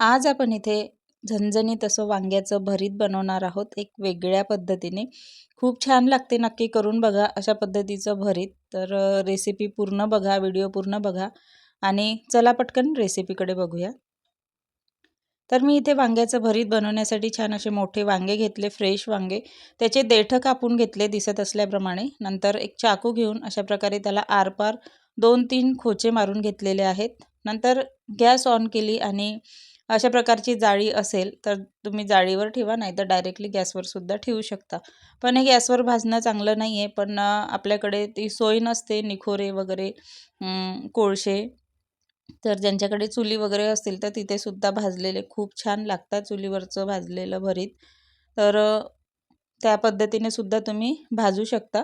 आज आपण इथे झणझणीत असं वांग्याचं भरीत बनवणार आहोत एक वेगळ्या पद्धतीने. खूप छान लागते नक्की करून बघा अशा पद्धतीचं भरीत. तर रेसिपी पूर्ण बघा व्हिडिओ पूर्ण बघा आणि चला पटकन रेसिपीकडे बघूया. तर मी इथे वांग्याचं भरीत बनवण्यासाठी छान असे मोठे वांगे घेतले फ्रेश वांगे. त्याचे देठं कापून घेतले दिसत असल्याप्रमाणे. नंतर एक चाकू घेऊन अशा प्रकारे त्याला आरपार दोन तीन खोचे मारून घेतलेले आहेत. नंतर गॅस ऑन केली आणि अशा प्रकारची जाळी असेल तर तुम्ही जाळीवर ठेवा नाही तर डायरेक्टली गॅसवर सुद्धा ठेवू शकता. पण हे गॅसवर भाजणं चांगलं नाही आहे पण आपल्याकडे ती सोय नसते निखोरे वगैरे कोळशे. तर ज्यांच्याकडे चुली वगैरे असतील तर तिथे सुद्धा भाजलेले खूप छान लागतात चुलीवरचं भाजलेलं भरीत. तर त्या पद्धतीने सुद्धा तुम्ही भाजू शकता.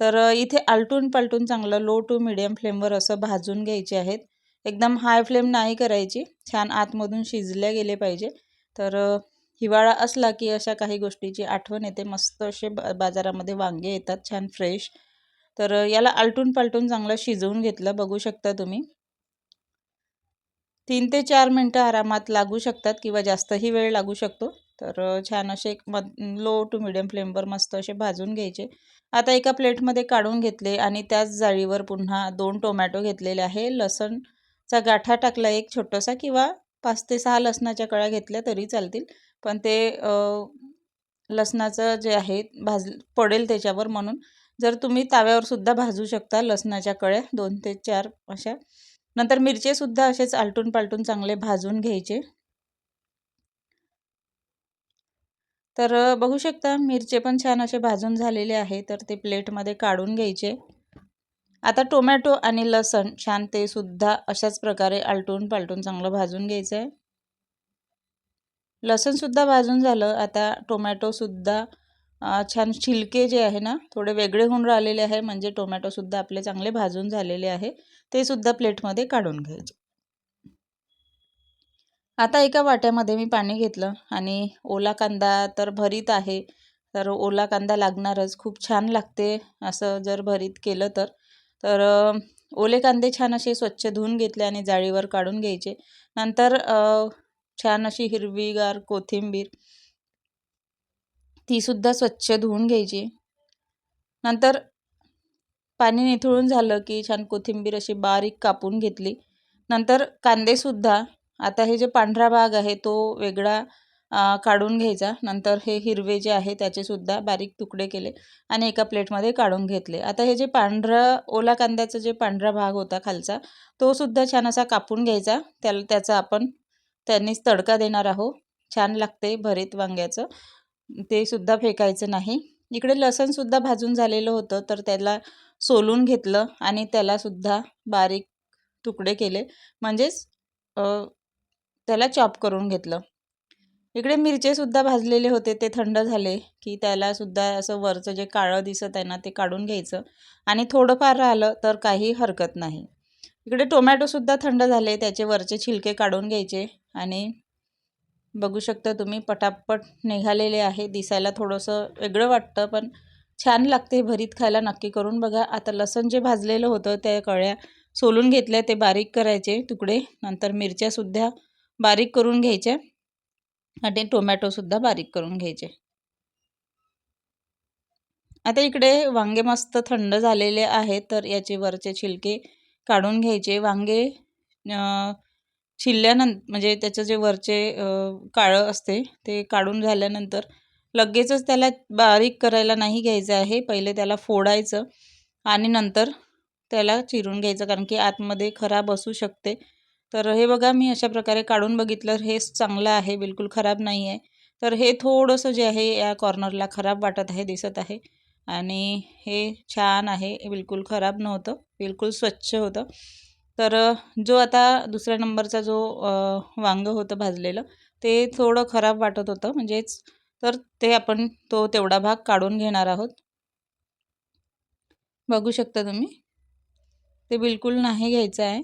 तर इथे आलटून पालटून चांगलं लो टू मिडियम फ्लेमवर असं भाजून घ्यायचे आहेत. एकदम हाय फ्लेम नाही करायची. छान आतमधून शिजल्या गेले पाहिजे. तर हिवाळा असला की अशा काही गोष्टीची आठवण येते. मस्त असे बाजारामध्ये वांगे येतात छान फ्रेश तर याला आलटून पालटून चांगलं शिजवून घेतलं. बघू शकता तुम्ही. तीन ते चार मिनटं आरामात लागू शकतात किंवा जास्तही वेळ लागू शकतो. तर छान असे मध लो टू मिडियम फ्लेमवर मस्त असे भाजून घ्यायचे. आता एका प्लेटमध्ये काढून घेतले आणि त्याच जाळीवर पुन्हा दोन टोमॅटो घेतलेले आहे. लसण चा गाठा टाकला एक छोटासा किंवा पाच ते सहा लसणाच्या कळ्या घेतल्या तरी चालतील. पण ते लसणाचं जे आहे भाज पडेल त्याच्यावर म्हणून. जर तुम्ही ताव्यावर सुद्धा भाजू शकता लसणाच्या कळ्या दोन ते चार अशा. नंतर मिरचेसुद्धा असेच आलटून पालटून चांगले भाजून घ्यायचे. तर बघू शकता मिरचे पण छान असे भाजून झालेले आहे. तर ते प्लेटमध्ये काढून घ्यायचे. आता टोमॅटो आणि लसण छान ते सुद्धा अशाच प्रकारे आलटून पालटून चांगलं भाजून घ्यायचं आहे लसणसुद्धा भाजून झालं आता टोमॅटोसुद्धा छान छिलके जे आहे ना थोडे वेगळे होऊन राहिलेले आहे म्हणजे टोमॅटोसुद्धा आपले चांगले भाजून झालेले आहे ते सुद्धा प्लेटमध्ये काढून घ्यायचे. आता एका वाट्यामध्ये मी पाणी घेतलं आणि ओला कांदा तर भरीत आहे तर ओला कांदा लागणारच खूप छान लागते असं जर भरीत केलं तर. तर ओले कांदे छान असे स्वच्छ धुवून घेतले आणि जाळीवर काढून घ्यायचे. नंतर छान अशी हिरवीगार कोथिंबीर तीसुद्धा स्वच्छ धुवून घ्यायची. नंतर पाणी निथळून झालं की छान कोथिंबीर अशी बारीक कापून घेतली. नंतर कांदेसुद्धा आता हे जे पांढरा भाग आहे तो वेगळा काढून घ्यायचा. नंतर हे हिरवे जे आहे त्याचेसुद्धा बारीक तुकडे केले आणि एका प्लेटमध्ये काढून घेतले. आता हे जे पांढरं ओला कांद्याचा जे पांढरा भाग होता खालचा तो सुद्धा छान असा कापून घ्यायचा. त्याला त्याचा आपण त्यांनीच तडका देणार आहोत. छान लागते भरीत वांग्याचं. ते सुद्धा फेकायचं नाही. इकडे लसणसुद्धा भाजून झालेलं होतं तर त्याला सोलून घेतलं आणि त्यालासुद्धा बारीक तुकडे केले. म्हणजेच त्याला चॉप करून घेतलं. इकडे मिरचेसुद्धा भाजलेले होते ते थंड झाले की त्यालासुद्धा असं वरचं जे काळं दिसत आहे ना ते काढून घ्यायचं. आणि थोडंफार राहिलं तर काही हरकत नाही. इकडे टोमॅटोसुद्धा थंड झाले त्याचे वरचे छिलके काढून घ्यायचे. आणि बघू शकता तुम्ही पटापट निघालेले आहे. दिसायला थोडंसं वेगळं वाटतं पण छान लागते. भरीत खायला नक्की करून बघा. आता लसण जे भाजलेलं होतं त्या कळ्या सोलून घेतल्या ते बारीक करायचे तुकडे. नंतर मिरच्यासुद्धा बारीक करून घ्यायच्या. आणि टोमॅटोसुद्धा बारीक करून घ्यायचे. आता इकडे वांगे मस्त थंड झालेले आहेत तर याचे वरचे छिलके काढून घ्यायचे. वांगे छिलल्यानंतर म्हणजे त्याचं जे वरचे काळं असते ते काढून झाल्यानंतर लगेचच त्याला बारीक करायला नाही घ्यायचं आहे. पहिले त्याला फोडायचं आणि नंतर त्याला चिरून घ्यायचं कारण की आतमध्ये खराब असू शकते. तर हे बघा मी अशा प्रकारे काढून बघितलं हेच चांगलं आहे बिलकुल खराब नाही आहे. तर हे थोडंसं जे आहे या कॉर्नरला खराब वाटत आहे दिसत आहे. आणि हे छान आहे बिलकुल खराब नव्हतं बिलकुल स्वच्छ होतं. तर जो आता दुसऱ्या नंबरचा जो वांगं होतं भाजलेलं ते थोडं खराब वाटत होतं. म्हणजेच तर ते आपण तो तेवढा भाग काढून घेणार आहोत. बघू शकता तुम्ही? ते बिलकुल नाही घ्यायचं आहे.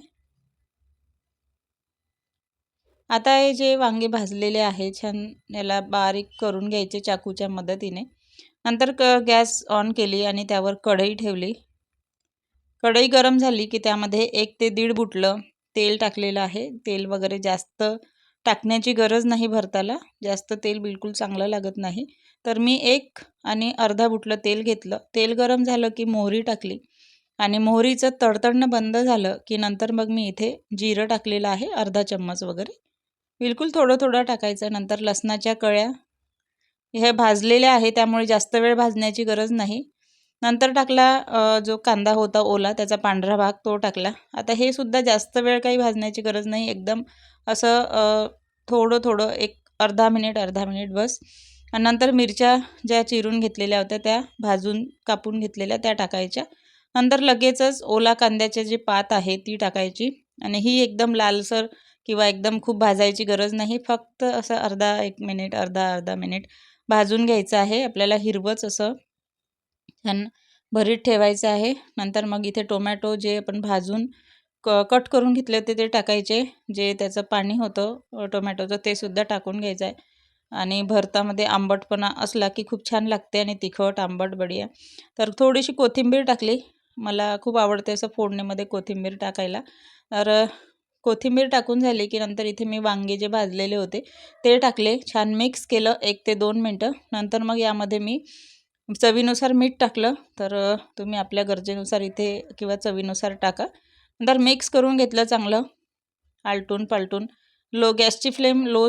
आता हे जे वांगे भाजलेले आहे छान याला बारीक करून घ्यायचे चाकूच्या मदतीने. नंतर क गॅस ऑन केली आणि त्यावर कढई ठेवली. कढई गरम झाली की त्यामध्ये एक ते दीड बुटलं तेल टाकलेलं आहे. तेल वगैरे जास्त टाकण्याची गरज नाही भरताला. जास्त तेल बिलकुल चांगलं लागत नाही. तर मी एक आणि अर्धा बुटलं तेल घेतलं. तेल गरम झालं की मोहरी टाकली. आणि मोहरीचं तडतडणं बंद झालं की नंतर मग मी इथे जिरं टाकलेलं आहे अर्धा चम्मच वगैरे. बिलकुल थोडं थोडं टाकायचं नंतर लसणाच्या कळ्या. हे भाजलेल्या आहे त्यामुळे जास्त वेळ भाजण्याची गरज नाही. नंतर टाकला जो कांदा होता ओला त्याचा पांढरा भाग तो टाकला. आता हे सुद्धा जास्त वेळ काही भाजण्याची गरज नाही एकदम असं थोडं थोडं एक अर्धा मिनिट अर्धा मिनिट बस. आणि नंतर मिरच्या ज्या चिरून घेतलेल्या होत्या त्या भाजून कापून घेतलेल्या त्या टाकायच्या. नंतर लगेचच ओला कांद्याचे जे पात आहे ती टाकायची. आणि ही एकदम लालसर किंवा एकदम खूप भाजायची गरज नाही. फक्त असं अर्धा एक मिनिट अर्धा अर्धा मिनिट भाजून घ्यायचं आहे. आपल्याला हिरवंच असं छान भरीत ठेवायचं आहे. नंतर मग इथे टोमॅटो जे आपण भाजून क कट करून घेतले होते ते टाकायचे. जे त्याचं पाणी होतं टोमॅटोचं ते सुद्धा टाकून घ्यायचं आहे. आणि भरतामध्ये आंबटपणा असला की खूप छान लागते आणि तिखट आंबट बढिया. तर थोडीशी कोथिंबीर टाकली. मला खूप आवडते असं फोडणीमध्ये कोथिंबीर टाकायला. तर कोथिंबीर टाकून झाली की नंतर इथे मी वांगे जे भाजलेले होते ते टाकले. छान मिक्स केलं एक ते दोन मिनटं. नंतर मग यामध्ये मी चवीनुसार मीठ टाकलं. तर तुम्ही आपल्या गरजेनुसार इथे किंवा चवीनुसार टाका. नंतर मिक्स करून घेतलं चांगलं. आलटून पालटून. लो गॅसची फ्लेम लो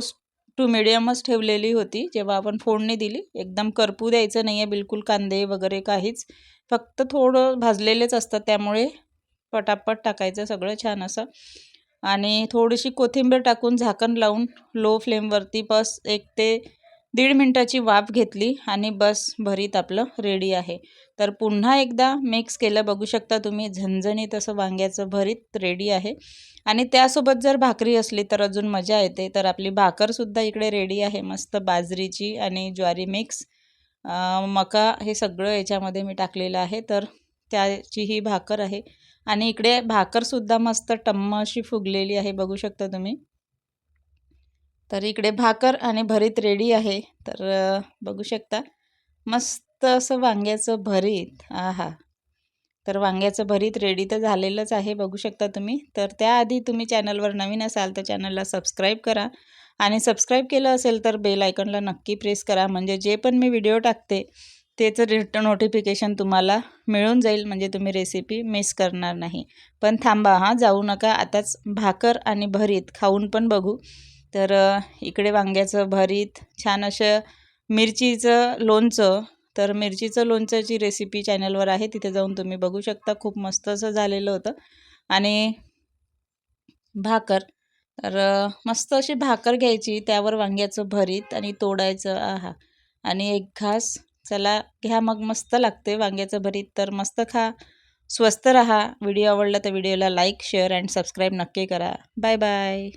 टू मिडियमच ठेवलेली होती. जेव्हा आपण फोडणी दिली एकदम करपू द्यायचं नाही आहे बिलकुल कांदे वगैरे काहीच. फक्त थोडं भाजलेलेच असतात त्यामुळे पटापट टाकायचं सगळं छान असं. आणि थोडीशी कोथिंबीर टाकून झाकण लावून लो फ्लेमवरती बस एक ते दीड मिनटाची वाफ घेतली आणि बस भरीत आपलं रेडी आहे. तर पुन्हा एकदा मिक्स केलं बघू शकता तुम्ही झणझणीत असं वांग्याचं भरीत रेडी आहे. आणि त्यासोबत जर भाकरी असली तर अजून मजा येते. तर आपली भाकरसुद्धा इकडे रेडी आहे मस्त बाजरीची आणि ज्वारी मिक्स. मका हे सगळं याच्यामध्ये मी टाकलेलं आहे. तर त्याची ही भाकर आहे. आणि इकडे भाकरसुद्धा मस्त टम्म अशी फुगलेली आहे बघू शकता तुम्ही. तर इकडे भाकर आणि भरीत रेडी आहे. तर बघू शकता. मस्त असं वांग्याचं भरीत. आहा. तर वांग्याचं भरीत रेडी तर झालेलंच आहे बघू शकता तुम्ही. तर त्याआधी तुम्ही चॅनलवर नवीन असाल तर चॅनलला सबस्क्राईब करा. आणि सबस्क्राईब केलं असेल तर बेल आयकॉनला नक्की प्रेस करा. म्हणजे जे पण मी व्हिडिओ टाकते त्याचं रिटर्न नोटिफिकेशन तुम्हाला मिळून जाईल म्हणजे तुम्ही रेसिपी मिस करणार नाही. पण थांबा हां जाऊ नका. आताच भाकर आणि भरीत खाऊन पण बघू. तर इकडे वांग्याचं भरीत छान असं मिरचीचं लोणचं. तर मिरचीचं लोणचंची रेसिपी चॅनलवर आहे तिथे जाऊन तुम्ही बघू शकता. खूप मस्त असं झालेलं होतं. आणि भाकर. तर मस्त अशी भाकर घ्यायची त्यावर वांग्याचं भरीत आणि तोडायचं. आहा. आणि एक घास चला घ्या मग मस्त लागते वांग्याचं भरीत. तर मस्त खा स्वस्त रहा. व्हिडिओ आवडला तर व्हिडिओला लाईक शेअर अँड सबस्क्राईब नक्की करा. Bye bye